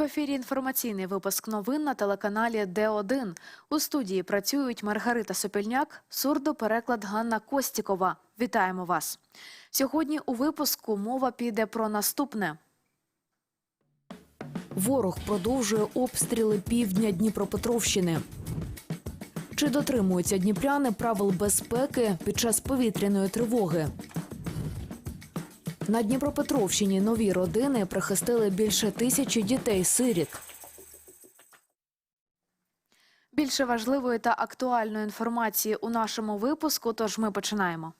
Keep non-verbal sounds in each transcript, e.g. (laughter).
В ефірі інформаційний випуск новин на телеканалі Д1. У студії працюють Маргарита Сопільняк, сурдопереклад Ганна Костікова. Вітаємо вас. Сьогодні у випуску мова піде про наступне. Ворог продовжує обстріли півдня Дніпропетровщини. Чи дотримуються дніпряни правил безпеки під час повітряної тривоги? На Дніпропетровщині нові родини прихистили більше тисячі дітей-сиріт. Більше важливої та актуальної інформації у нашому випуску. Тож ми починаємо.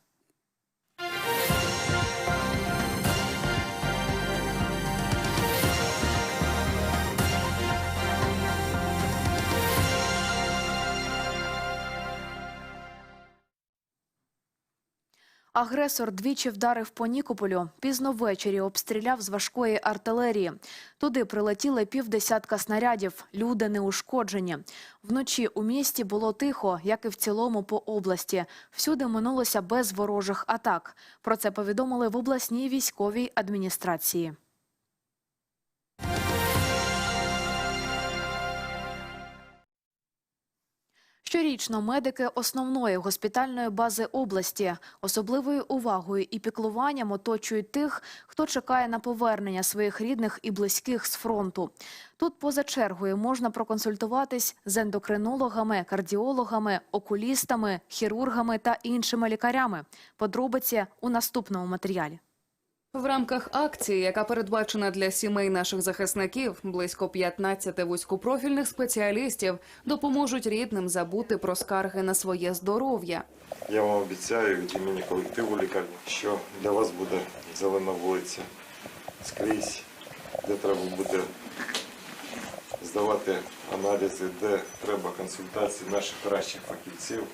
Агресор двічі вдарив по Нікополю. Пізно ввечері обстріляв з важкої артилерії. Туди прилетіли півдесятка снарядів. Люди не ушкоджені. Вночі у місті було тихо, як і в цілому по області. Всюди минулося без ворожих атак. Про це повідомили в обласній військовій адміністрації. Щорічно медики основної госпітальної бази області особливою увагою і піклуванням оточують тих, хто чекає на повернення своїх рідних і близьких з фронту. Тут поза чергою можна проконсультуватись з ендокринологами, кардіологами, окулістами, хірургами та іншими лікарями. Подробиці у наступному матеріалі. В рамках акції, яка передбачена для сімей наших захисників, близько 15 вузькопрофільних спеціалістів допоможуть рідним забути про скарги на своє здоров'я. Я вам обіцяю від імені колективу лікарні, що для вас буде зелена вулиця скрізь, де треба буде здавати аналізи, де треба консультації наших кращих фахівців.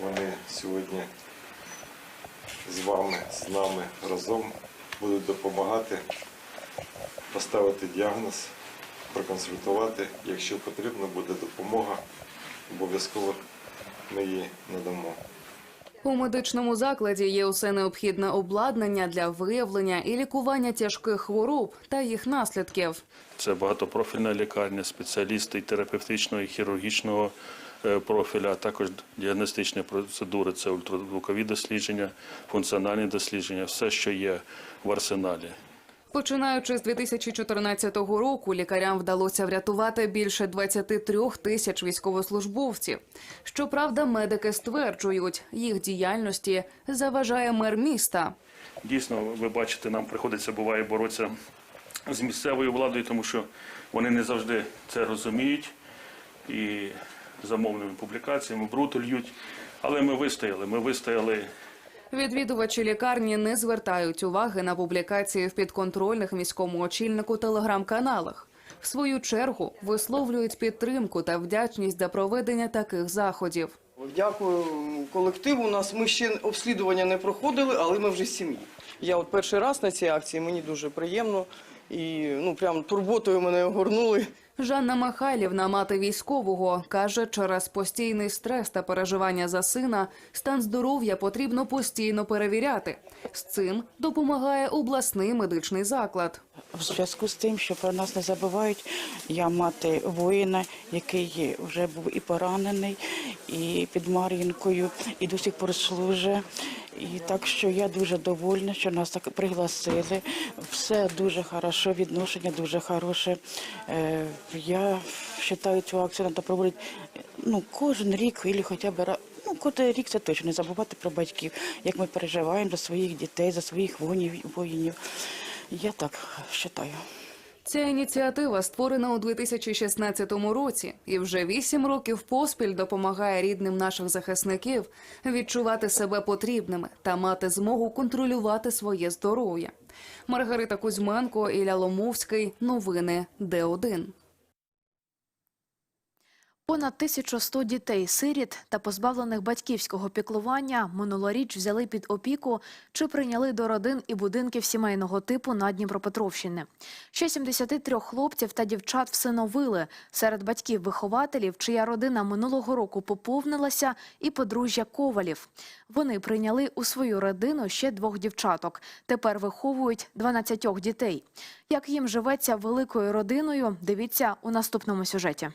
Вони сьогодні з вами, з нами разом будуть допомагати поставити діагноз, проконсультувати. Якщо потрібна буде допомога, обов'язково ми її надамо. У медичному закладі є усе необхідне обладнання для виявлення і лікування тяжких хвороб та їх наслідків. Це багатопрофільна лікарня, спеціалісти і терапевтичного і хірургічного профіля, а також діагностичні процедури, це ультразвукові дослідження, функціональні дослідження, все, що є в арсеналі. Починаючи з 2014 року, лікарям вдалося врятувати більше 23 тисяч військовослужбовців. Щоправда, медики стверджують, їх діяльності заважає мер міста. Дійсно, ви бачите, нам приходиться буває боротися з місцевою владою, тому що вони не завжди це розуміють і замовними публікаціями бруту льють. Але ми вистояли. Ми вистояли Відвідувачі лікарні не звертають уваги на публікації в підконтрольних міському очільнику телеграм-каналах. В свою чергу висловлюють підтримку та вдячність за проведення таких заходів. Дякую колективу. У нас ми ще обслідування не проходили, але ми вже сім'ї. Я от перший раз на цій акції, мені дуже приємно і ну прям турботою мене огорнули. Жанна Михайлівна, мати військового, каже, через постійний стрес та переживання за сина стан здоров'я потрібно постійно перевіряти. З цим допомагає обласний медичний заклад. В зв'язку з тим, що про нас не забувають, я мати воїна, який вже був і поранений, і під Мар'їнкою, і до сих пор служить. І так що я дуже довольна, що нас так пригласили. Все дуже хорошо, відношення дуже хороше. Е, Я вважаю, цю акцію треба проводити ну, кожен рік, або хоча б. Ну, кожен рік це точно не забувати про батьків, як ми переживаємо за своїх дітей, за своїх воїнів. Я так вважаю. Ця ініціатива створена у 2016 році і вже вісім років поспіль допомагає рідним наших захисників відчувати себе потрібними та мати змогу контролювати своє здоров'я. Маргарита Кузьменко, Ілля Ломовський. Новини Д1. Понад 1100 дітей, сиріт та позбавлених батьківського піклування минулоріч взяли під опіку чи прийняли до родин і будинків сімейного типу на Дніпропетровщині. Ще 73 хлопців та дівчат всиновили. Серед батьків-вихователів, чия родина минулого року поповнилася, і подружжя Ковалів. Вони прийняли у свою родину ще двох дівчаток. Тепер виховують 12 дітей. Як їм живеться великою родиною, дивіться у наступному сюжеті.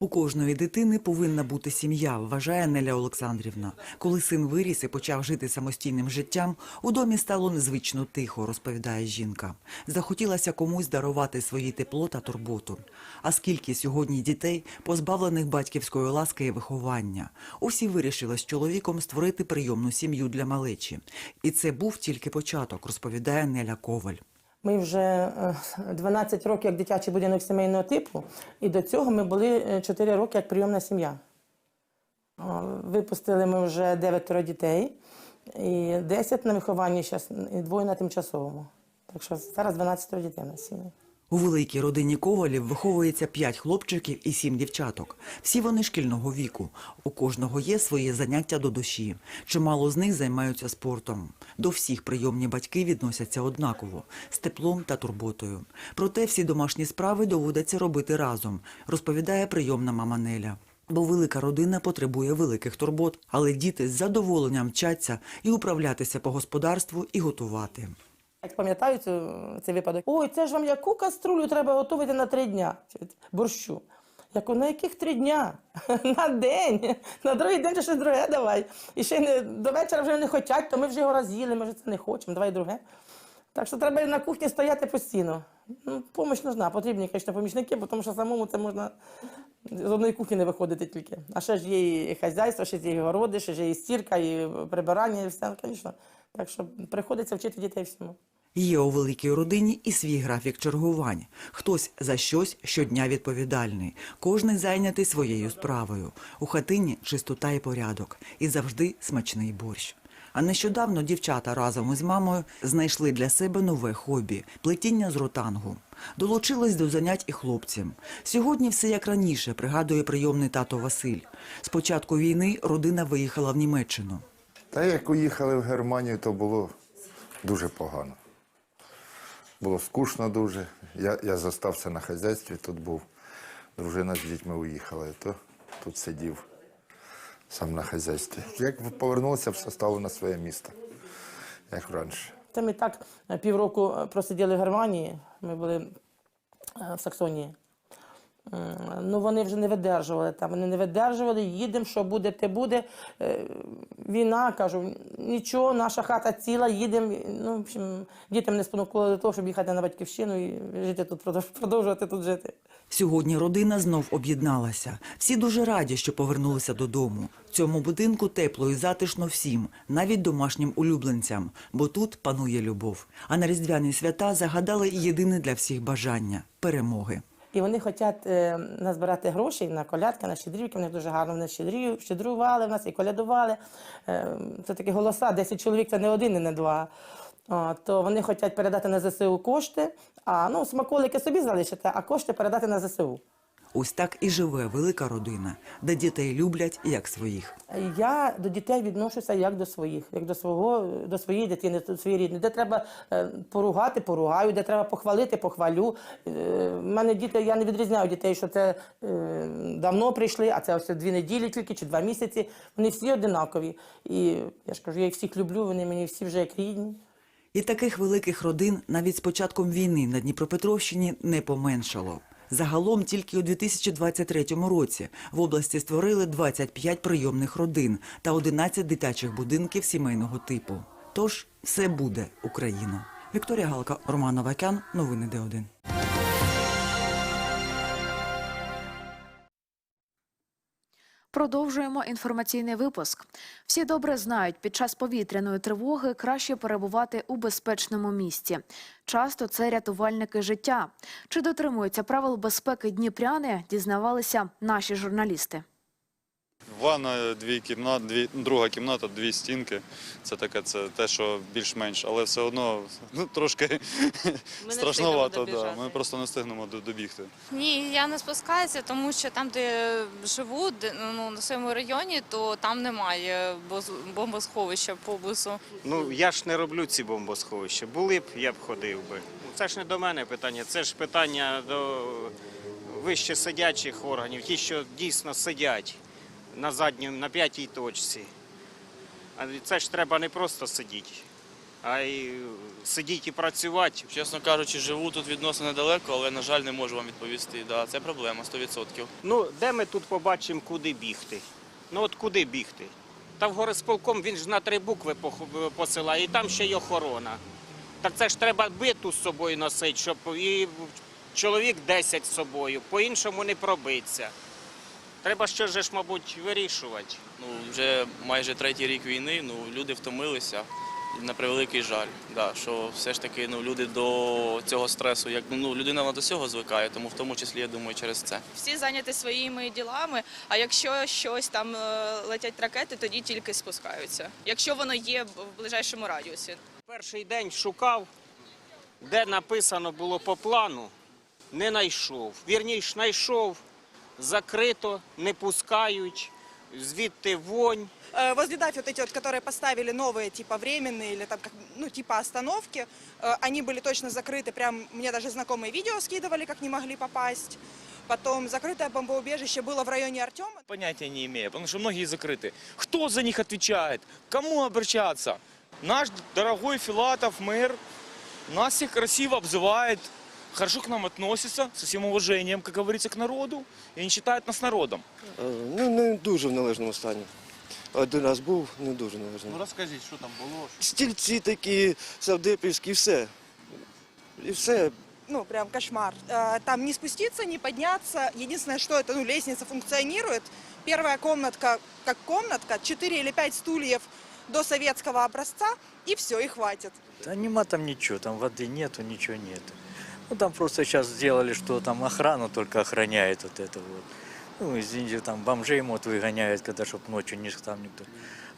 У кожної дитини повинна бути сім'я, вважає Неля Олександрівна. Коли син виріс і почав жити самостійним життям, у домі стало незвично тихо, розповідає жінка. Захотілося комусь дарувати свої тепло та турботу. А скільки сьогодні дітей, позбавлених батьківської ласки і виховання? Усі вирішили з чоловіком створити прийомну сім'ю для малечі. І це був тільки початок, розповідає Неля Коваль. Ми вже е, 12 років як дитячий будинок сімейного типу, і до цього ми були е, 4 роки як прийомна сім'я. Випустили ми вже 9 дітей, і 10 на вихованні і двоє на тимчасовому. Так що зараз 12 дітей на сім'ї. У великій родині Ковалів виховується п'ять хлопчиків і сім дівчаток. Всі вони шкільного віку. У кожного є своє заняття до душі. Чимало з них займаються спортом. До всіх прийомні батьки відносяться однаково з теплом та турботою. Проте всі домашні справи доводиться робити разом, розповідає прийомна мама Неля. Бо велика родина потребує великих турбот, але діти з задоволенням вчаться і управлятися по господарству, і готувати. Як пам'ятаю цю, цей випадок, ой, це ж вам яку каструлю треба готувати на три дня борщу. Я кажу, на яких три дня? (laughs) На день. На другий день ще щось друге давай. І ще не, до вечора вже не хочуть, то ми вже його роз'їли, ми вже це не хочемо, давай друге. Так що треба на кухні стояти постійно. Ну, помощь нужна, потрібні, звісно, помічники, тому що самому це можна з одної кухні не виходити тільки. А ще ж є і хазяйство, ще є і городи, ще ж є і стірка, і прибирання, і все, звісно. Так що приходиться вчити дітей всьому. Є у великій родині і свій графік чергувань. Хтось за щось щодня відповідальний, кожний зайнятий своєю справою. У хатині чистота і порядок, і завжди смачний борщ. А нещодавно дівчата разом із мамою знайшли для себе нове хобі плетіння з ротангу. Долучились до занять і хлопцям. Сьогодні все як раніше, пригадує прийомний тато Василь. З початку війни родина виїхала в Німеччину. Та як уїхали в Германію, то було дуже погано. Було скучно дуже. Я, я зостався на хазяйстві, тут був. Дружина з дітьми уїхала, і то тут сидів сам на хазяйстві. Як повернувся, все стало на своє місце, як раніше. Це ми так е, півроку е, просиділи в Германії, ми були е, в Саксонії. Ну, вони вже не видержували там, вони не видержували, їдемо, що буде, те буде. Е, Війна, кажу, нічого, наша хата ціла, їдемо. Ну, в общем, дітям не спонукало до того, щоб їхати на батьківщину і жити тут, продовж- продовжувати тут жити. Сьогодні родина знов об'єдналася. Всі дуже раді, що повернулися додому. В цьому будинку тепло і затишно всім, навіть домашнім улюбленцям, бо тут панує любов. А на різдвяні свята загадали єдине для всіх бажання перемоги. І вони хочуть е, назбирати гроші на колядки, на щедрівки. Вони дуже гарно вони щедрів, щедрували в нас і колядували. Е, це такі голоса, 10 чоловік це не один і не два. О, то вони хочуть передати на ЗСУ кошти, а ну, смаколики собі залишити, а кошти передати на ЗСУ. Ось так і живе велика родина, де дітей люблять як своїх. Я до дітей відношуся як до своїх, як до свого, до своєї дитини, до своєї рідної. Де треба е, поругати, поругаю, де треба похвалити, похвалю. Е, в мене діти, я не відрізняю дітей, що це е, давно прийшли, а це ось дві неділі тільки чи два місяці. Вони всі одинакові. І я ж кажу, я їх всіх люблю, вони мені всі вже як рідні. І таких великих родин навіть з початком війни на Дніпропетровщині не поменшало. Загалом тільки у 2023 році в області створили 25 прийомних родин та 11 дитячих будинків сімейного типу. Тож все буде Україна. Вікторія Галка, Роман Новакян, новини Д1. Продовжуємо інформаційний випуск. Всі добре знають, під час повітряної тривоги краще перебувати у безпечному місці. Часто це рятувальники життя. Чи дотримуються правил безпеки дніпряни, дізнавалися наші журналісти. Ванна, дві кімнати, дві, друга кімната, дві стінки. Це таке, це те, що більш-менш, але все одно ну, трошки (laughs) страшновато. Да. Ми просто не встигнемо до- добігти. Ні, я не спускаюся, тому що там, де живу, де, ну, на своєму районі, то там немає бомбосховища поблизу. Ну я ж не роблю ці бомбосховища. Були б, я б ходив би. Це ж не до мене питання, це ж питання до вище сидячих органів, ті, що дійсно сидять на задньому, на п'ятій точці. А це ж треба не просто сидіти, а й сидіти і працювати. Чесно кажучи, живу тут відносно недалеко, але, на жаль, не можу вам відповісти. Да, це проблема 100%. Ну, де ми тут побачимо, куди бігти? Ну от куди бігти? Та в горисполком він ж на три букви посилає, і там ще й охорона. Так це ж треба биту з собою носити, щоб і чоловік 10 з собою, по-іншому не пробиться. Треба ще ж, мабуть, вирішувати. Ну, вже майже третій рік війни, ну, люди втомилися. На превеликий жаль, да, що все ж таки ну, люди до цього стресу, як ну, людина вона до цього звикає, тому в тому числі, я думаю, через це. Всі зайняті своїми ділами, а якщо щось там е, летять ракети, тоді тільки спускаються. Якщо воно є в ближайшому радіусі. Перший день шукав, де написано було по плану, не знайшов. Вірніше, знайшов, закрито, не пускають, звідти вонь. Возле дафи вот эти вот, которые поставили новые, типа временные или там, как, ну, типа остановки, э, они были точно закрыты. Прям мне даже знакомые видео скидывали, как не могли попасть. Потом закрытое бомбоубежище было в районе Артема. Понятия не имею, потому что многие закрыты. Кто за них отвечает? Кому обращаться? Наш дорогой Филатов, мэр, нас всех красиво обзывает, хорошо к нам относится, со всем уважением, как говорится, к народу, и не считает нас народом. Ну, не дуже в належному стані. Один раз був, не дуже належному. розкажіть, що там було? Стільці такі, савдепівські, все. І все. Ну, прям кошмар. Э, Там не спуститься, не подняться. Единственное, что это, ну, лестница функционирует. Первая комнатка, как комнатка, 4 или 5 стульев до советского образца, и все, и хватит. Да нема там ничего, там воды нету, ничего нету. Ну там просто сейчас сделали, что там охрану только охраняет вот это вот. Ну, извините, там бомжей мод выгоняют, когда чтоб ночью не там никто.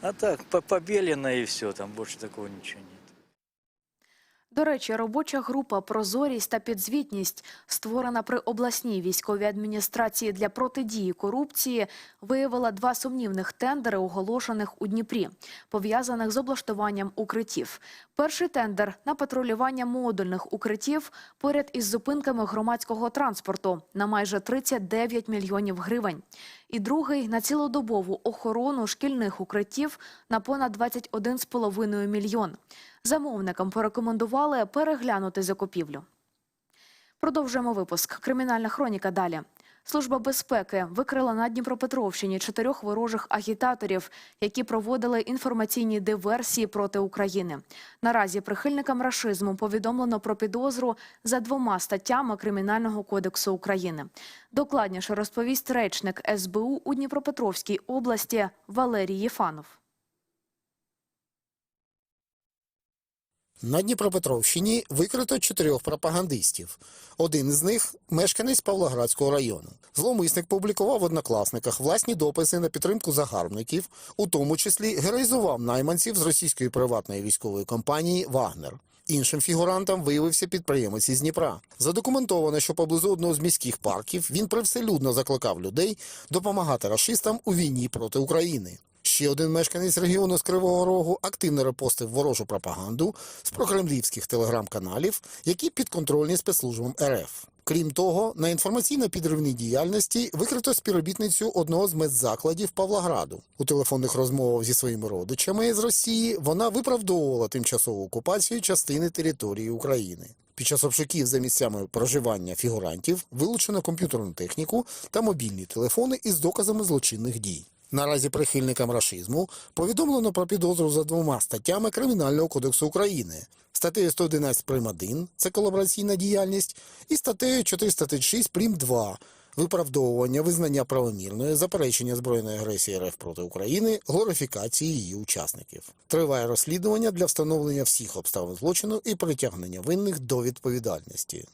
А так, по- побелено и все, там больше такого ничего нет. До речі, робоча група Прозорість та підзвітність, створена при обласній військовій адміністрації для протидії корупції, виявила два сумнівних тендери, оголошених у Дніпрі, пов'язаних з облаштуванням укриттів. Перший тендер на патрулювання модульних укриттів поряд із зупинками громадського транспорту на майже 39 мільйонів гривень. І другий на цілодобову охорону шкільних укриттів на понад 21,5 мільйон. Замовникам порекомендували переглянути закупівлю. Продовжуємо випуск. Кримінальна хроніка далі. Служба безпеки викрила на Дніпропетровщині чотирьох ворожих агітаторів, які проводили інформаційні диверсії проти України. Наразі прихильникам рашизму повідомлено про підозру за двома статтями Кримінального кодексу України. Докладніше розповість речник СБУ у Дніпропетровській області Валерій Єфанов. На Дніпропетровщині викрито чотирьох пропагандистів. Один із них мешканець Павлоградського району. Зловмисник публікував в однокласниках власні дописи на підтримку загарбників, у тому числі героїзував найманців з російської приватної військової компанії Вагнер. Іншим фігурантом виявився підприємець із Дніпра. Задокументовано, що поблизу одного з міських парків він привселюдно закликав людей допомагати рашистам у війні проти України. Ще один мешканець регіону з Кривого Рогу активно репостив ворожу пропаганду з прокремлівських телеграм-каналів, які підконтрольні спецслужбам РФ. Крім того, на інформаційно-підривній діяльності викрито співробітницю одного з медзакладів Павлограду. У телефонних розмовах зі своїми родичами з Росії вона виправдовувала тимчасову окупацію частини території України. Під час обшуків за місцями проживання фігурантів вилучено комп'ютерну техніку та мобільні телефони із доказами злочинних дій. Наразі прихильникам рашизму повідомлено про підозру за двома статтями Кримінального кодексу України. Статтею 111 прим. 1 – це колабораційна діяльність, і статтею 436 прим. 2 – виправдовування, визнання правомірної, заперечення збройної агресії РФ проти України, глорифікації її учасників. Триває розслідування для встановлення всіх обставин злочину і притягнення винних до відповідальності.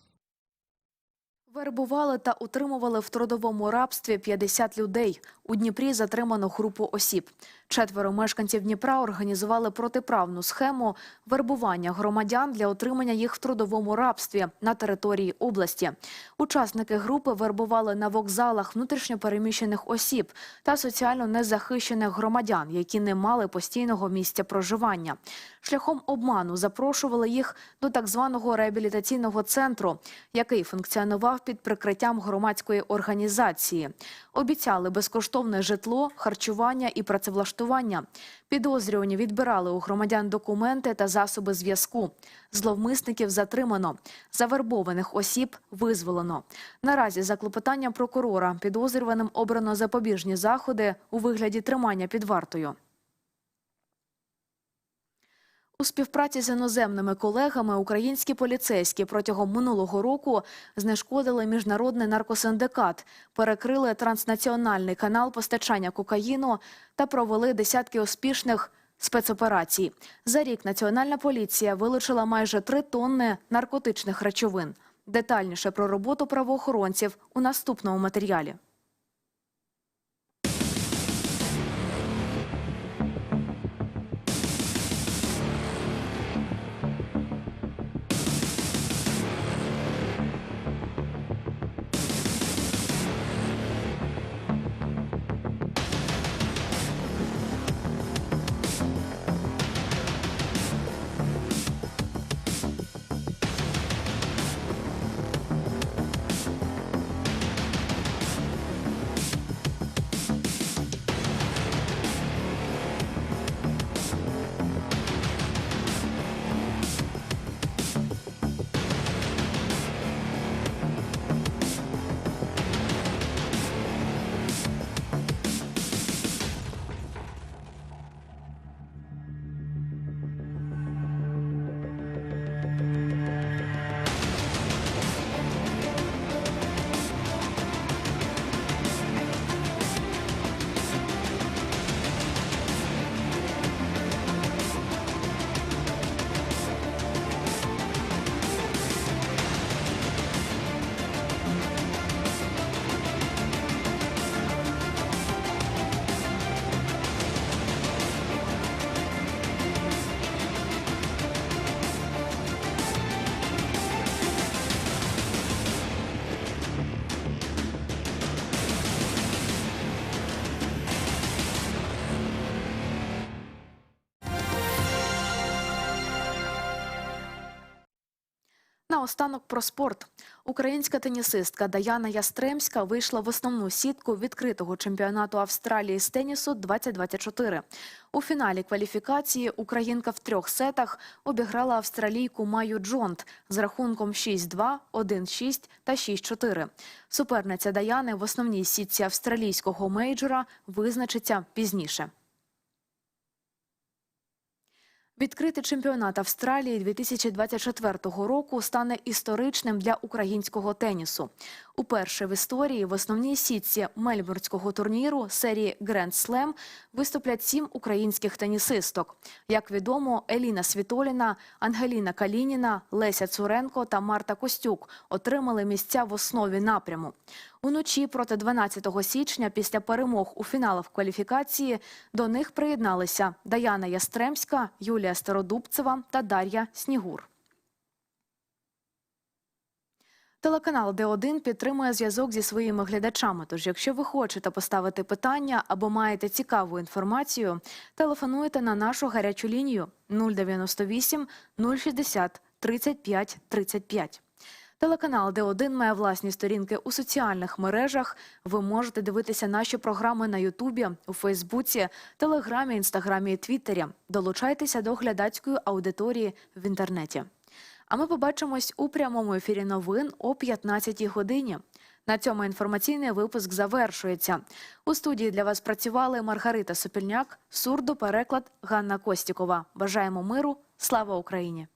Вербували та утримували в трудовому рабстві 50 людей. У Дніпрі затримано групу осіб. Четверо мешканців Дніпра організували протиправну схему вербування громадян для отримання їх в трудовому рабстві на території області. Учасники групи вербували на вокзалах внутрішньопереміщених осіб та соціально незахищених громадян, які не мали постійного місця проживання. Шляхом обману запрошували їх до так званого реабілітаційного центру, який функціонував під прикриттям громадської організації. Обіцяли безкоштовне житло, харчування і працевлаштування. Підозрювані відбирали у громадян документи та засоби зв'язку. Зловмисників затримано. Завербованих осіб визволено. Наразі за клопотанням прокурора підозрюваним обрано запобіжні заходи у вигляді тримання під вартою. У співпраці з іноземними колегами українські поліцейські протягом минулого року знешкодили міжнародний наркосиндикат, перекрили транснаціональний канал постачання кокаїну та провели десятки успішних спецоперацій. За рік Національна поліція вилучила майже три тонни наркотичних речовин. Детальніше про роботу правоохоронців у наступному матеріалі. Наостанок про спорт. Українська тенісистка Даяна Ястремська вийшла в основну сітку відкритого чемпіонату Австралії з тенісу 2024. У фіналі кваліфікації українка в трьох сетах обіграла австралійку Маю Джонт з рахунком 6-2, 1-6 та 6-4. Суперниця Даяни в основній сітці австралійського мейджора визначиться пізніше. Відкритий чемпіонат Австралії 2024 року стане історичним для українського тенісу. Уперше в історії в основній сітці мельбурнського турніру серії Гренд Слем виступлять сім українських тенісисток. Як відомо, Еліна Світоліна, Ангеліна Калініна, Леся Цуренко та Марта Костюк отримали місця в основі напряму. Уночі проти 12 січня, після перемог у фіналах кваліфікації, до них приєдналися Даяна Ястремська, Юлія Стародубцева та Дар'я Снігур. Телеканал Д1 підтримує зв'язок зі своїми глядачами. Тож, якщо ви хочете поставити питання або маєте цікаву інформацію, телефонуйте на нашу гарячу лінію 098 060 35 35. Телеканал Д1 має власні сторінки у соціальних мережах. Ви можете дивитися наші програми на Ютубі, у Фейсбуці, Телеграмі, Інстаграмі і Твіттері. Долучайтеся до глядацької аудиторії в інтернеті. А ми побачимось у прямому ефірі новин о 15 годині. На цьому інформаційний випуск завершується. У студії для вас працювали Маргарита Сопільняк, сурдопереклад Ганна Костікова. Бажаємо миру. Слава Україні!